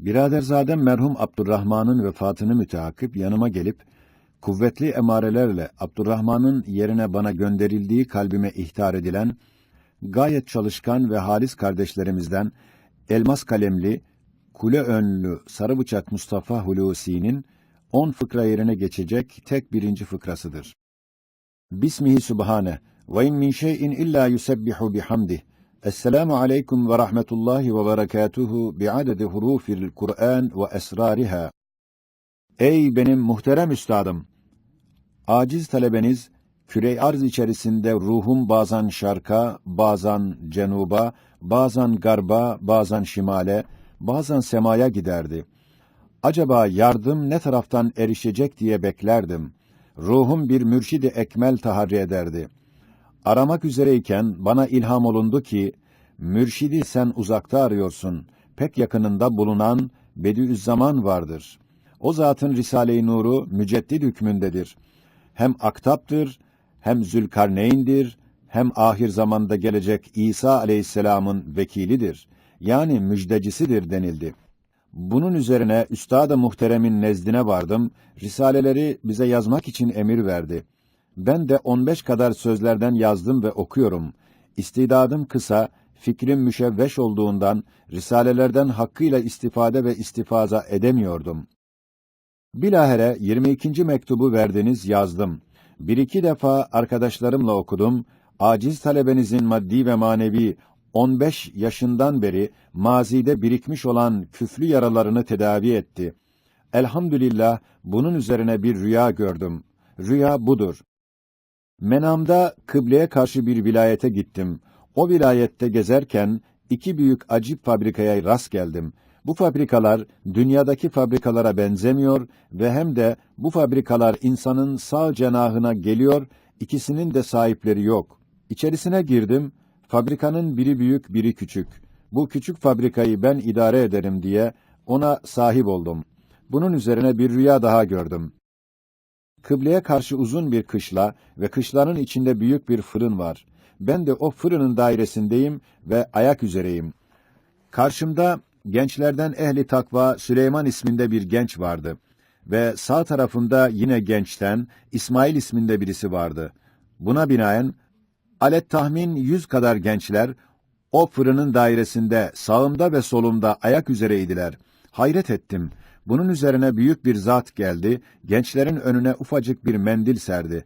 Biraderzadem merhum Abdurrahman'ın vefatını müteakip yanıma gelip, kuvvetli emarelerle Abdurrahman'ın yerine bana gönderildiği kalbime ihtar edilen, gayet çalışkan ve halis kardeşlerimizden, elmas kalemli, kule önlü sarı bıçak Mustafa Hulusi'nin on fıkra yerine geçecek tek birinci fıkrasıdır. Bismihi Subhane ve in min şeyin illa yusebbihu bihamdih. Esselamu aleyküm ve rahmetullahi ve berekatuhu bi'adedi hurufil Kur'an ve esrariha. Ey benim muhterem üstadım! Aciz talebeniz, kürey arz içerisinde ruhum bazen şarka, bazen cenuba, bazen garba, bazen şimale, bazen semaya giderdi. Acaba yardım ne taraftan erişecek diye beklerdim. Ruhum bir mürşidi ekmel taharri ederdi. Aramak üzereyken bana ilham olundu ki, mürşidi sen uzakta arıyorsun, pek yakınında bulunan Bediüzzaman vardır. O zatın Risale-i Nuru müceddid hükmündedir. Hem aktaptır, hem Zülkarneyn'dir, hem ahir zamanda gelecek İsa aleyhisselamın vekilidir. Yani müjdecisidir denildi. Bunun üzerine Üstad-ı Muhterem'in nezdine vardım, risaleleri bize yazmak için emir verdi. Ben de 15 kadar sözlerden yazdım ve okuyorum. İstidadım kısa, fikrim müşevveş olduğundan risalelerden hakkıyla istifade ve istifaza edemiyordum. Bilahare 22. mektubu verdiniz yazdım. Bir iki defa arkadaşlarımla okudum. Aciz talebenizin maddi ve manevi 15 yaşından beri mazide birikmiş olan küflü yaralarını tedavi etti. Elhamdülillah bunun üzerine bir rüya gördüm. Rüya budur. Menamda kıbleye karşı bir vilayete gittim. O vilayette gezerken iki büyük acip fabrikaya rast geldim. Bu fabrikalar dünyadaki fabrikalara benzemiyor ve hem de bu fabrikalar insanın sağ cenahına geliyor, ikisinin de sahipleri yok. İçerisine girdim, fabrikanın biri büyük, biri küçük. Bu küçük fabrikayı ben idare ederim diye ona sahip oldum. Bunun üzerine bir rüya daha gördüm. Kıbleye karşı uzun bir kışla ve kışların içinde büyük bir fırın var. Ben de o fırının dairesindeyim ve ayak üzereyim. Karşımda gençlerden ehli takva Süleyman isminde bir genç vardı ve sağ tarafımda yine gençten İsmail isminde birisi vardı. Buna binaen alet tahmin yüz kadar gençler o fırının dairesinde sağımda ve solumda ayak üzereydiler. Hayret ettim. Bunun üzerine büyük bir zat geldi, gençlerin önüne ufacık bir mendil serdi.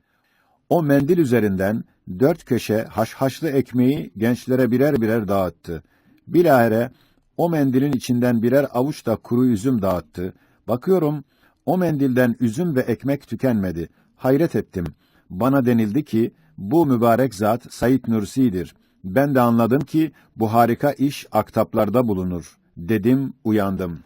O mendil üzerinden dört köşe haşhaşlı ekmeği gençlere birer birer dağıttı. Bilahare o mendilin içinden birer avuç da kuru üzüm dağıttı. Bakıyorum, o mendilden üzüm ve ekmek tükenmedi. Hayret ettim. Bana denildi ki, bu mübarek zat Said Nursi'dir. Ben de anladım ki, bu harika iş aktaplarda bulunur. Dedim, uyandım.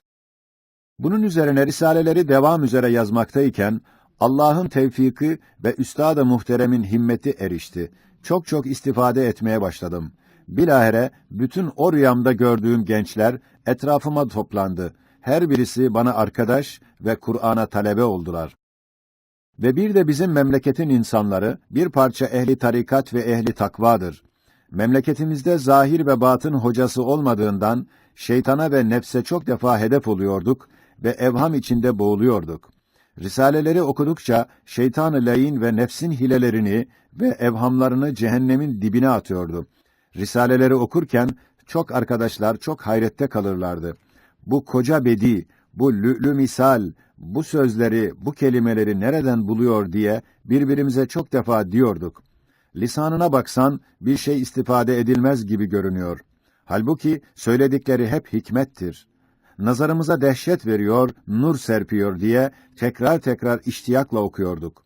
Bunun üzerine risaleleri devam üzere yazmaktayken, Allah'ın tevfiki ve Üstad-ı Muhterem'in himmeti erişti. Çok çok istifade etmeye başladım. Bilahare bütün o rüyamda gördüğüm gençler etrafıma toplandı. Her birisi bana arkadaş ve Kur'an'a talebe oldular. Ve bir de bizim memleketin insanları bir parça ehli tarikat ve ehli takvadır. Memleketimizde zahir ve batın hocası olmadığından şeytana ve nefse çok defa hedef oluyorduk ve evham içinde boğuluyorduk. Risaleleri okudukça şeytan-ı layin ve nefsin hilelerini ve evhamlarını cehennemin dibine atıyordu. Risaleleri okurken çok arkadaşlar çok hayrette kalırlardı. Bu koca bedi, bu lü'lü misal, bu sözleri, bu kelimeleri nereden buluyor diye birbirimize çok defa diyorduk. Lisanına baksan bir şey istifade edilmez gibi görünüyor. Halbuki söyledikleri hep hikmettir. Nazarımıza dehşet veriyor, nur serpiyor diye tekrar tekrar iştiyakla okuyorduk.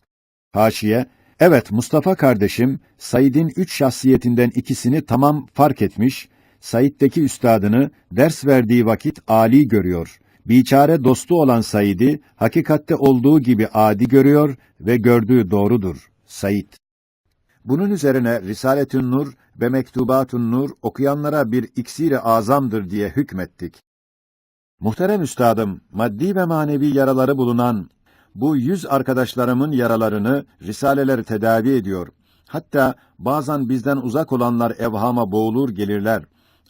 Haşiye, evet Mustafa kardeşim, Said'in üç şahsiyetinden ikisini tamam fark etmiş, Said'deki üstadını ders verdiği vakit âli görüyor. Biçare dostu olan Said'i hakikatte olduğu gibi adi görüyor ve gördüğü doğrudur. Said. Bunun üzerine Risaletün Nur ve Mektubatun Nur okuyanlara bir iksiri azamdır diye hükmettik. Muhterem üstadım, maddi ve manevi yaraları bulunan bu yüz arkadaşlarımın yaralarını risaleleri tedavi ediyor. Hatta bazen bizden uzak olanlar evhama boğulur gelirler.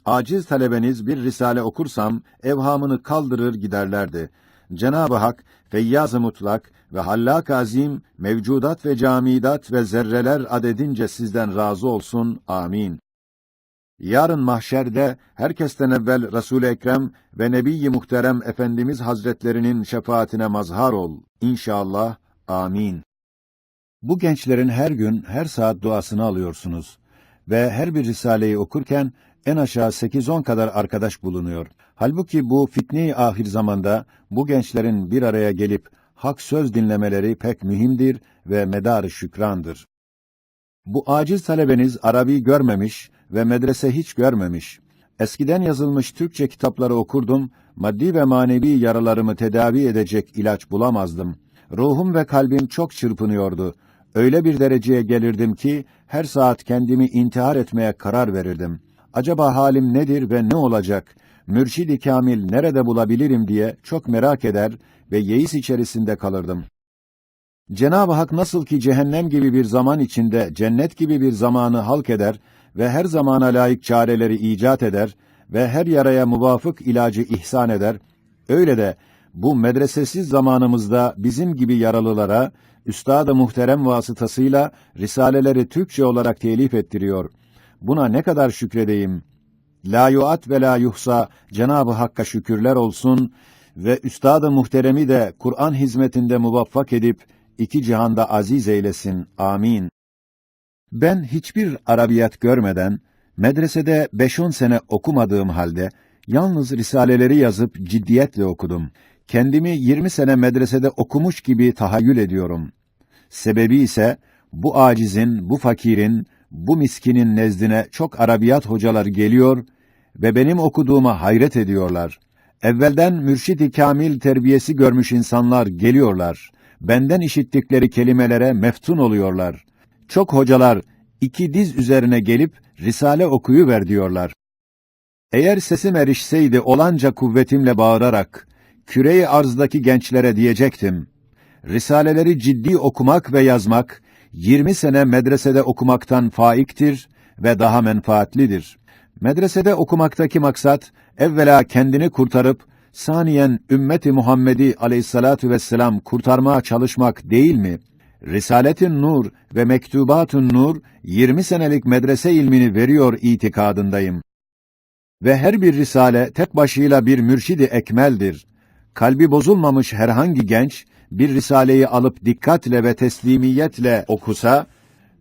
aciz talebeniz bir risale okursam evhamını kaldırır giderlerdi. Cenab-ı Hak Feyyaz-ı Mutlak ve Hallak Azim mevcudat ve camidat ve zerreler adedince sizden razı olsun. Amin. Yarın mahşerde herkesten evvel Resul-i Ekrem ve Nebi-i Muhterem Efendimiz Hazretlerinin şefaatine mazhar ol. İnşallah. Amin. Bu gençlerin her gün, her saat duasını alıyorsunuz. Ve her bir risaleyi okurken en aşağı 8-10 kadar arkadaş bulunuyor. Halbuki bu fitne-i ahir zamanda bu gençlerin bir araya gelip hak söz dinlemeleri pek mühimdir ve medar şükrandır. Bu aciz talebeniz Arabi görmemiş ve medrese hiç görmemiş. Eskiden yazılmış Türkçe kitapları okurdum, maddi ve manevi yaralarımı tedavi edecek ilaç bulamazdım. Ruhum ve kalbim çok çırpınıyordu. Öyle bir dereceye gelirdim ki her saat kendimi intihar etmeye karar verirdim. Acaba halim nedir ve ne olacak? Mürşid-i Kamil nerede bulabilirim diye çok merak eder ve yeis içerisinde kalırdım. Cenab-ı Hak nasıl ki cehennem gibi bir zaman içinde cennet gibi bir zamanı halk eder ve her zamana layık çareleri icat eder ve her yaraya muvafık ilacı ihsan eder, öyle de bu medresesiz zamanımızda bizim gibi yaralılara, Üstad-ı Muhterem vasıtasıyla risaleleri Türkçe olarak telif ettiriyor. Buna ne kadar şükredeyim. La yuat ve la yuhsa Cenab-ı Hakk'a şükürler olsun ve Üstad-ı Muhterem'i de Kur'an hizmetinde muvaffak edip iki cihanda aziz eylesin. Amin. Ben hiçbir arabiyat görmeden, medresede 5-10 sene okumadığım halde, yalnız risaleleri yazıp ciddiyetle okudum. Kendimi 20 sene medresede okumuş gibi tahayyül ediyorum. Sebebi ise, bu acizin, bu fakirin, bu miskinin nezdine çok arabiyat hocalar geliyor ve benim okuduğuma hayret ediyorlar. Evvelden mürşid-i kamil terbiyesi görmüş insanlar geliyorlar. Benden işittikleri kelimelere meftun oluyorlar. Çok hocalar iki diz üzerine gelip risale okuyuver diyorlar. Eğer sesim erişseydi olanca kuvvetimle bağırarak küreyi arzdaki gençlere diyecektim. Risaleleri ciddi okumak ve yazmak 20 sene medresede okumaktan faiktir ve daha menfaatlidir. Medresede okumaktaki maksat evvela kendini kurtarıp saniyen ümmeti Muhammed'i aleyhissalatu vesselam kurtarmaya çalışmak değil mi? Risaletin Nur ve Mektubatun Nur 20 senelik medrese ilmini veriyor itikadındayım. Ve her bir risale tek başıyla bir mürşidi ekmeldir. Kalbi bozulmamış herhangi genç bir risaleyi alıp dikkatle ve teslimiyetle okusa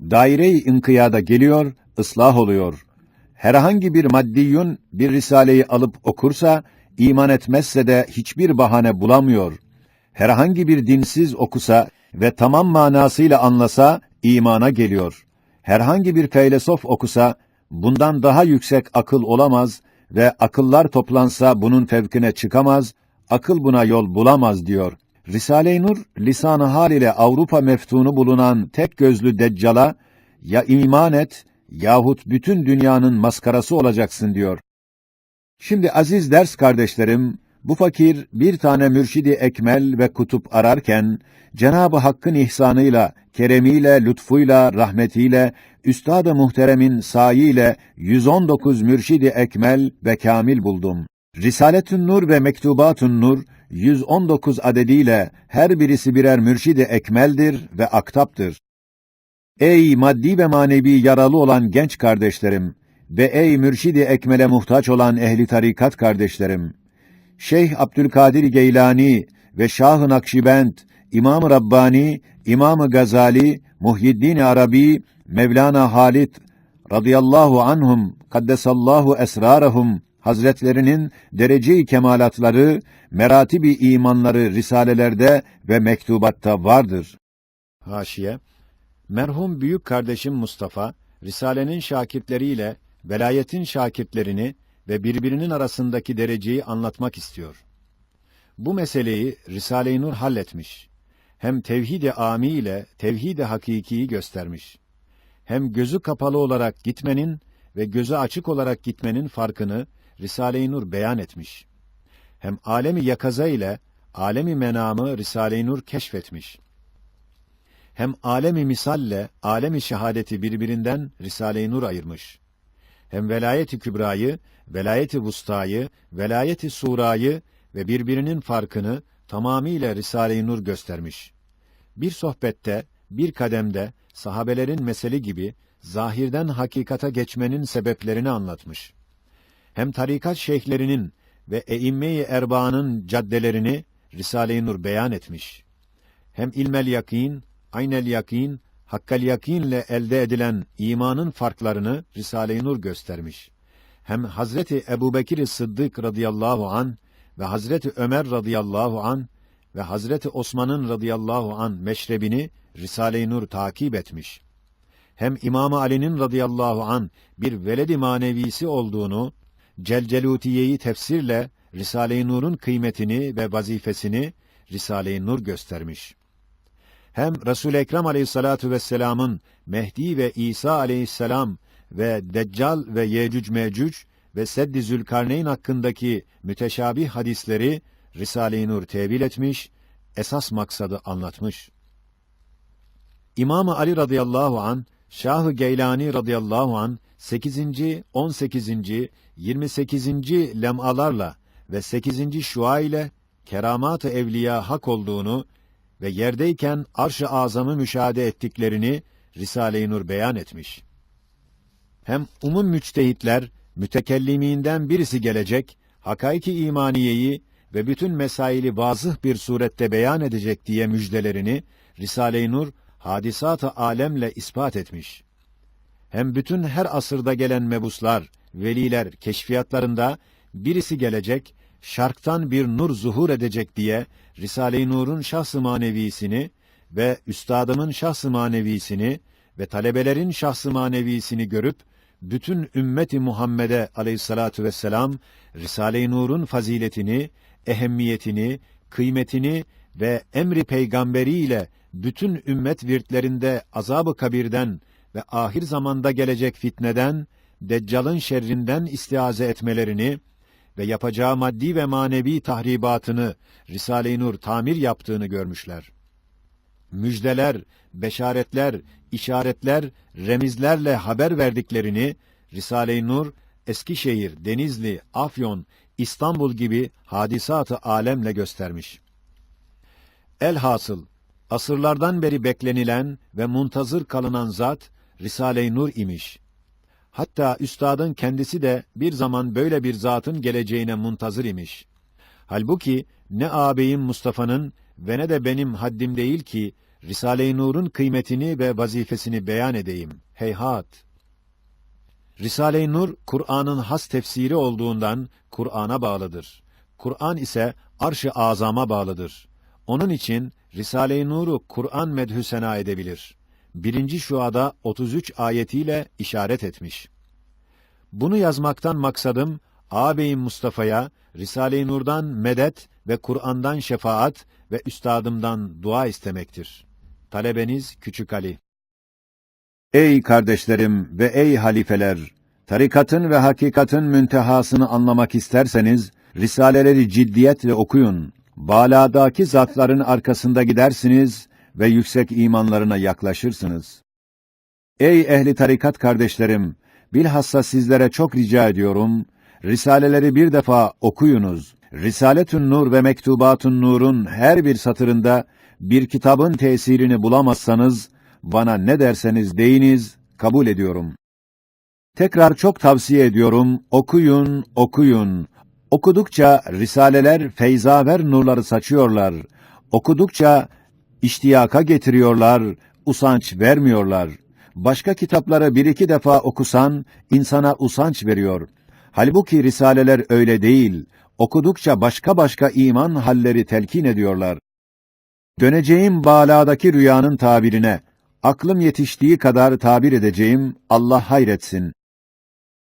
daire-i inkıyada geliyor, ıslah oluyor. Herhangi bir maddiyun bir risaleyi alıp okursa iman etmezse de hiçbir bahane bulamıyor. Herhangi bir dinsiz okusa ve tamam manasıyla anlasa imana geliyor. Herhangi bir feylesof okusa bundan daha yüksek akıl olamaz ve akıllar toplansa bunun fevkine çıkamaz, akıl buna yol bulamaz diyor. Risale-i Nur, lisan-ı hal ile Avrupa meftunu bulunan tek gözlü deccala, ya iman et, yahut bütün dünyanın maskarası olacaksın diyor. Şimdi aziz ders kardeşlerim, bu fakir bir tane mürşidi ekmel ve kutup ararken, Cenab-ı Hakk'ın ihsanıyla, keremiyle, lütfuyla, rahmetiyle, Üstad-ı Muhterem'in sayiyle 119 mürşidi ekmel ve kamil buldum. Risaletün Nur ve Mektubatun Nur 119 adediyle her birisi birer mürşidi ekmeldir ve aktaptır. Ey maddi ve manevi yaralı olan genç kardeşlerim ve ey mürşidi ekmele muhtaç olan ehli tarikat kardeşlerim! Şeyh Abdülkadir Geylani ve Şah-ı Nakşibend, İmam-ı Rabbani, İmam-ı Gazali, Muhyiddin Arabi, Mevlana Halit radıyallahu anhum kaddesallahu esrarahum Hazretlerinin derece-i kemalatları, meratibi imanları risalelerde ve mektubatta vardır. Haşiye Merhum büyük kardeşim Mustafa, Risalenin şakirtleriyle velayetin şakirtlerini ve birbirinin arasındaki dereceyi anlatmak istiyor. Bu meseleyi Risale-i Nur halletmiş. Hem tevhid-i ami ile tevhid-i hakikiyi göstermiş. Hem gözü kapalı olarak gitmenin ve gözü açık olarak gitmenin farkını Risale-i Nur beyan etmiş. Hem alemi yakaza ile alemi menamı Risale-i Nur keşfetmiş. Hem alemi misalle alemi şehadeti birbirinden Risale-i Nur ayırmış. Hem velayeti kübrayı, velayeti vustayı, velayeti surayı ve birbirinin farkını tamamiyle Risale-i Nur göstermiş. Bir sohbette, bir kademde sahabelerin meseli gibi zahirden hakikata geçmenin sebeplerini anlatmış. Hem tarikat şeyhlerinin ve eimme-i erbaanın caddelerini Risale-i Nur beyan etmiş. Hem ilmel yakin, aynel yakin, hakkal yakinle elde edilen imanın farklarını Risale-i Nur göstermiş. Hem Hazreti Ebubekir Sıddık radıyallahu an ve Hazreti Ömer radıyallahu an ve Hazreti Osman'ın radıyallahu an meşrebini Risale-i Nur takip etmiş. Hem İmam Ali'nin radıyallahu an bir veledi manevisi olduğunu, Celcelutiye'yi tefsirle Risale-i Nur'un kıymetini ve vazifesini Risale-i Nur göstermiş. Hem Resul-i Ekrem aleyhissalatu vesselam'ın Mehdi ve İsa aleyhisselam ve Deccal ve Yecüc Mecüc ve Seddi Zülkarneyn hakkındaki müteşabih hadisleri Risale-i Nur tevil etmiş, esas maksadı anlatmış. İmam Ali radıyallahu an, Şah-ı Geylani radıyallahu an 8. 18. 28. lemalarla ve 8. şua ile keramat-ı evliya hak olduğunu ve yerdeyken arş-ı azamı müşahede ettiklerini Risale-i Nur beyan etmiş. Hem umum müçtehitler mütekelliminden birisi gelecek, hakaiki imaniyeyi ve bütün mesaili vazıh bir surette beyan edecek diye müjdelerini Risale-i Nur hadisat-ı alemle ispat etmiş. Hem bütün her asırda gelen mebuslar, veliler keşfiyatlarında birisi gelecek, şarktan bir nur zuhur edecek diye Risale-i Nur'un şahs-ı manevisini ve üstadımın şahs-ı manevisini ve talebelerin şahs-ı manevisini görüp bütün ümmeti Muhammed'e aleyhissalatu vesselam Risale-i Nur'un faziletini, ehemmiyetini, kıymetini ve emri peygamberiyle bütün ümmet virtlerinde azabı kabirden ve ahir zamanda gelecek fitneden, Deccal'ın şerrinden istiaze etmelerini ve yapacağı maddi ve manevi tahribatını Risale-i Nur tamir yaptığını görmüşler. Müjdeler, beşaretler, işaretler, remizlerle haber verdiklerini Risale-i Nur, Eskişehir, Denizli, Afyon, İstanbul gibi hadisatı alemle göstermiş. Elhasıl, asırlardan beri beklenilen ve muntazır kalınan zat, Risale-i Nur imiş. Hatta üstadın kendisi de bir zaman böyle bir zatın geleceğine muntazır imiş. Halbuki ne ağabeyim Mustafa'nın ve ne de benim haddim değil ki Risale-i Nur'un kıymetini ve vazifesini beyan edeyim. Heyhat! Risale-i Nur, Kur'an'ın has tefsiri olduğundan Kur'an'a bağlıdır. Kur'an ise arş-ı azama bağlıdır. Onun için Risale-i Nur'u Kur'an medhü sena edebilir. Birinci şuada 33 ayetiyle işaret etmiş. Bunu yazmaktan maksadım, ağabeyim Mustafa'ya Risale-i Nur'dan medet ve Kur'an'dan şefaat ve üstadımdan dua istemektir. Talebeniz Küçük Ali Ey kardeşlerim ve ey halifeler! Tarikatın ve hakikatın müntehasını anlamak isterseniz, Risaleleri ciddiyetle okuyun. Baladaki zatların arkasında gidersiniz ve yüksek imanlarına yaklaşırsınız. Ey ehli tarikat kardeşlerim! Bilhassa sizlere çok rica ediyorum, Risaleleri bir defa okuyunuz. Risaletün Nur ve Mektubatun Nur'un her bir satırında bir kitabın tesirini bulamazsanız, bana ne derseniz deyiniz, kabul ediyorum. Tekrar çok tavsiye ediyorum, okuyun, okuyun. Okudukça risaleler feyzaver nurları saçıyorlar. Okudukça iştiyaka getiriyorlar, usanç vermiyorlar. Başka kitapları bir iki defa okusan, insana usanç veriyor. Halbuki risaleler öyle değil. Okudukça başka başka iman halleri telkin ediyorlar. Döneceğim baladaki rüyanın tabirine, aklım yetiştiği kadar tabir edeceğim, Allah hayretsin.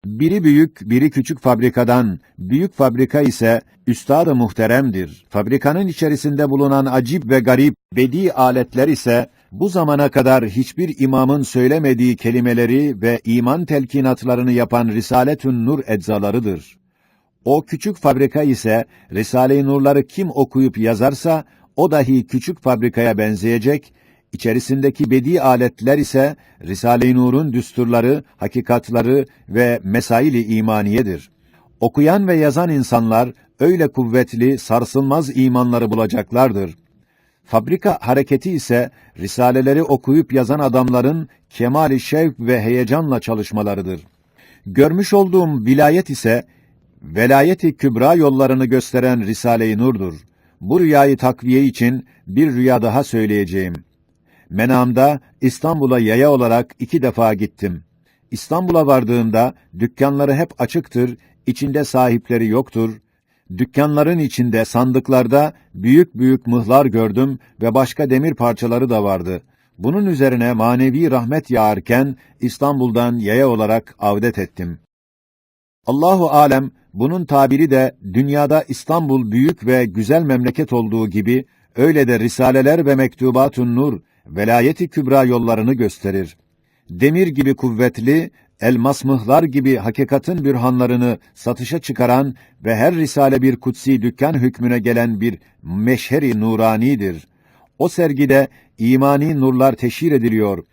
Biri büyük, biri küçük fabrikadan, büyük fabrika ise üstad-ı muhteremdir. Fabrikanın içerisinde bulunan acip ve garip, bedi aletler ise bu zamana kadar hiçbir imamın söylemediği kelimeleri ve iman telkinatlarını yapan Risaletün Nur eczalarıdır. O küçük fabrika ise Risale-i Nurları kim okuyup yazarsa o dahi küçük fabrikaya benzeyecek, içerisindeki bedi aletler ise Risale-i Nur'un düsturları, hakikatları ve mesaili imaniyedir. Okuyan ve yazan insanlar öyle kuvvetli, sarsılmaz imanları bulacaklardır. Fabrika hareketi ise risaleleri okuyup yazan adamların kemali şevk ve heyecanla çalışmalarıdır. Görmüş olduğum vilayet ise velayeti kübra yollarını gösteren Risale-i Nur'dur. Bu rüyayı takviye için bir rüya daha söyleyeceğim. Menamda İstanbul'a yaya olarak iki defa gittim. İstanbul'a vardığımda dükkanları hep açıktır, içinde sahipleri yoktur. Dükkanların içinde, sandıklarda büyük büyük mıhlar gördüm ve başka demir parçaları da vardı. Bunun üzerine manevi rahmet yağarken İstanbul'dan yaya olarak avdet ettim. Allahu alem bunun tabiri de dünyada İstanbul büyük ve güzel memleket olduğu gibi öyle de risaleler ve mektubatun nur velayeti kübra yollarını gösterir. Demir gibi kuvvetli, elmas mıhlar gibi hakikatin bürhanlarını satışa çıkaran ve her risale bir kutsi dükkan hükmüne gelen bir meşheri nuranidir. O sergide imani nurlar teşhir ediliyor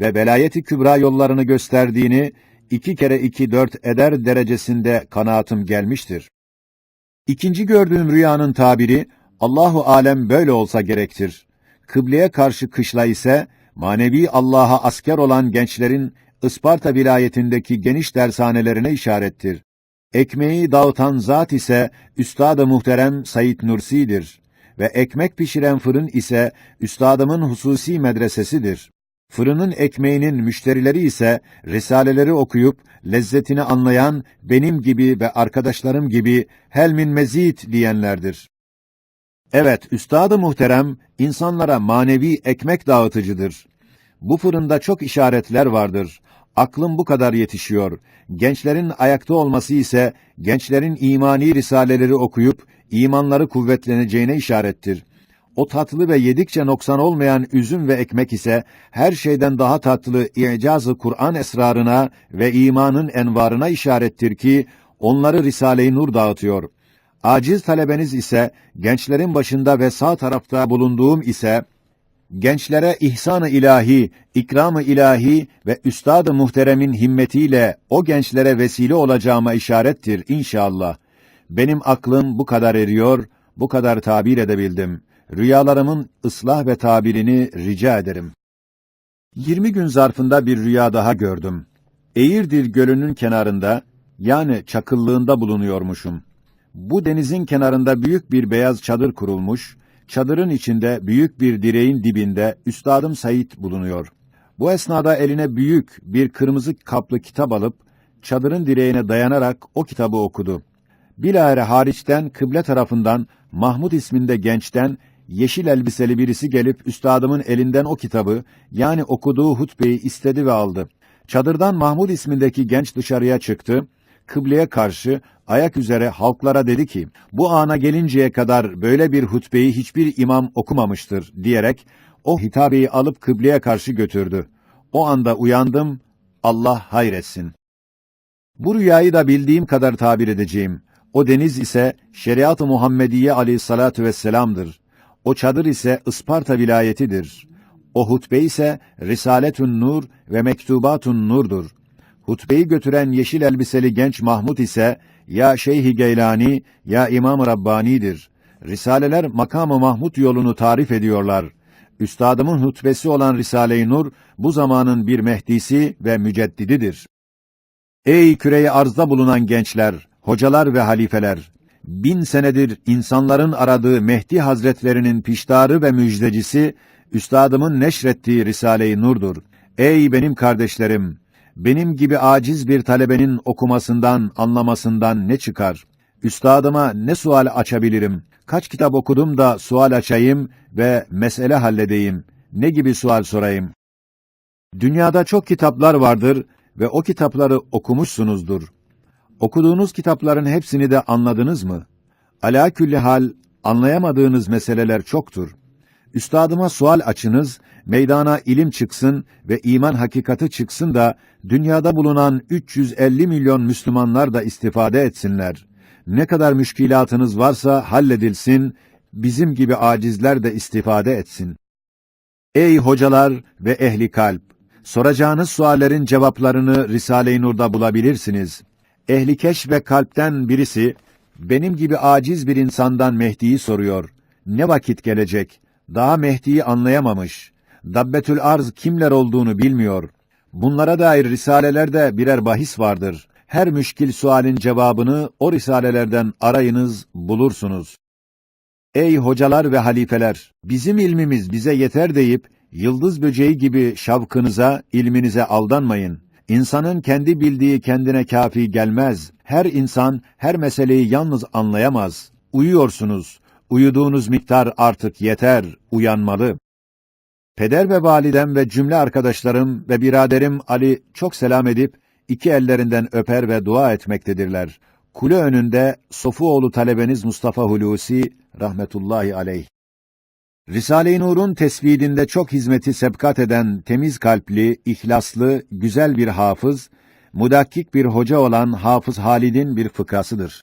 ve velayeti kübra yollarını gösterdiğini iki kere iki dört eder derecesinde kanaatim gelmiştir. İkinci gördüğüm rüyanın tabiri, Allahu alem böyle olsa gerektir. Kıbleye karşı kışla ise, manevi Allah'a asker olan gençlerin Isparta vilayetindeki geniş dershanelerine işarettir. Ekmeği dağıtan zat ise Üstad-ı Muhterem Said Nursi'dir ve ekmek pişiren fırın ise üstadımın hususi medresesidir. Fırının ekmeğinin müşterileri ise risaleleri okuyup lezzetini anlayan benim gibi ve arkadaşlarım gibi helmin mezit diyenlerdir. Evet, üstad-ı muhterem insanlara manevi ekmek dağıtıcıdır. Bu fırında çok işaretler vardır. Aklım bu kadar yetişiyor. Gençlerin ayakta olması ise gençlerin imani risaleleri okuyup imanları kuvvetleneceğine işarettir. O tatlı ve yedikçe noksan olmayan üzüm ve ekmek ise her şeyden daha tatlı i'cazı Kur'an esrarına ve imanın envarına işarettir ki onları Risale-i Nur dağıtıyor. Aciz talebeniz ise gençlerin başında ve sağ tarafta bulunduğum ise gençlere ihsan-ı ilahi, ikram-ı ilahi ve üstad-ı muhteremin himmetiyle o gençlere vesile olacağıma işarettir inşallah. Benim aklım bu kadar eriyor, bu kadar tabir edebildim. Rüyalarımın ıslah ve tabirini rica ederim. 20 gün zarfında bir rüya daha gördüm. Eğirdir gölünün kenarında, yani çakıllığında bulunuyormuşum. Bu denizin kenarında büyük bir beyaz çadır kurulmuş, çadırın içinde büyük bir direğin dibinde Üstadım Said bulunuyor. Bu esnada eline büyük bir kırmızı kaplı kitap alıp, çadırın direğine dayanarak o kitabı okudu. Bilahare hariçten kıble tarafından Mahmud isminde gençten yeşil elbiseli birisi gelip üstadımın elinden o kitabı yani okuduğu hutbeyi istedi ve aldı. Çadırdan Mahmud ismindeki genç dışarıya çıktı. Kıbleye karşı ayak üzere halklara dedi ki, bu ana gelinceye kadar böyle bir hutbeyi hiçbir imam okumamıştır diyerek o hitabeyi alıp kıbleye karşı götürdü. O anda uyandım, Allah hayretsin. Bu rüyayı da bildiğim kadar tabir edeceğim. O deniz ise şeriat-ı Muhammediye aleyhissalatu vesselam'dır. O çadır ise Isparta vilayetidir. O hutbe ise Risaletün Nur ve Mektubatun Nur'dur. Hutbeyi götüren yeşil elbiseli genç Mahmud ise ya Şeyh-i Geylani ya İmam-ı Rabbani'dir. Risaleler makamı Mahmud yolunu tarif ediyorlar. Üstadımın hutbesi olan Risale-i Nur bu zamanın bir mehdisi ve müceddididir. Ey küreyi arzda bulunan gençler, hocalar ve halifeler! Bin senedir insanların aradığı Mehdi Hazretlerinin piştarı ve müjdecisi, Üstadımın neşrettiği Risale-i Nur'dur. Ey benim kardeşlerim! Benim gibi aciz bir talebenin okumasından, anlamasından ne çıkar? Üstadıma ne sual açabilirim? Kaç kitap okudum da sual açayım ve mesele halledeyim? Ne gibi sual sorayım? Dünyada çok kitaplar vardır ve o kitapları okumuşsunuzdur. Okuduğunuz kitapların hepsini de anladınız mı? Ala külli hal anlayamadığınız meseleler çoktur. Üstadıma sual açınız, meydana ilim çıksın ve iman hakikati çıksın da dünyada bulunan 350 milyon Müslümanlar da istifade etsinler. Ne kadar müşkilatınız varsa halledilsin, bizim gibi acizler de istifade etsin. Ey hocalar ve ehli kalp! Soracağınız suallerin cevaplarını Risale-i Nur'da bulabilirsiniz. Ehli keş ve kalpten birisi, benim gibi aciz bir insandan Mehdi'yi soruyor. Ne vakit gelecek? Daha Mehdi'yi anlayamamış. Dabbetül arz kimler olduğunu bilmiyor. Bunlara dair risalelerde birer bahis vardır. Her müşkil sualin cevabını o risalelerden arayınız, bulursunuz. Ey hocalar ve halifeler! Bizim ilmimiz bize yeter deyip, yıldız böceği gibi şavkınıza, ilminize aldanmayın. İnsanın kendi bildiği kendine kafi gelmez. Her insan, her meseleyi yalnız anlayamaz. Uyuyorsunuz. Uyuduğunuz miktar artık yeter, uyanmalı. Peder ve validem ve cümle arkadaşlarım ve biraderim Ali çok selam edip, iki ellerinden öper ve dua etmektedirler. Kule önünde Sofuoğlu talebeniz Mustafa Hulusi rahmetullahi aleyh. Risale-i Nur'un tesvidinde çok hizmeti sebkat eden temiz kalpli, ihlaslı, güzel bir hafız, mudakkik bir hoca olan Hafız Halid'in bir fıkrasıdır.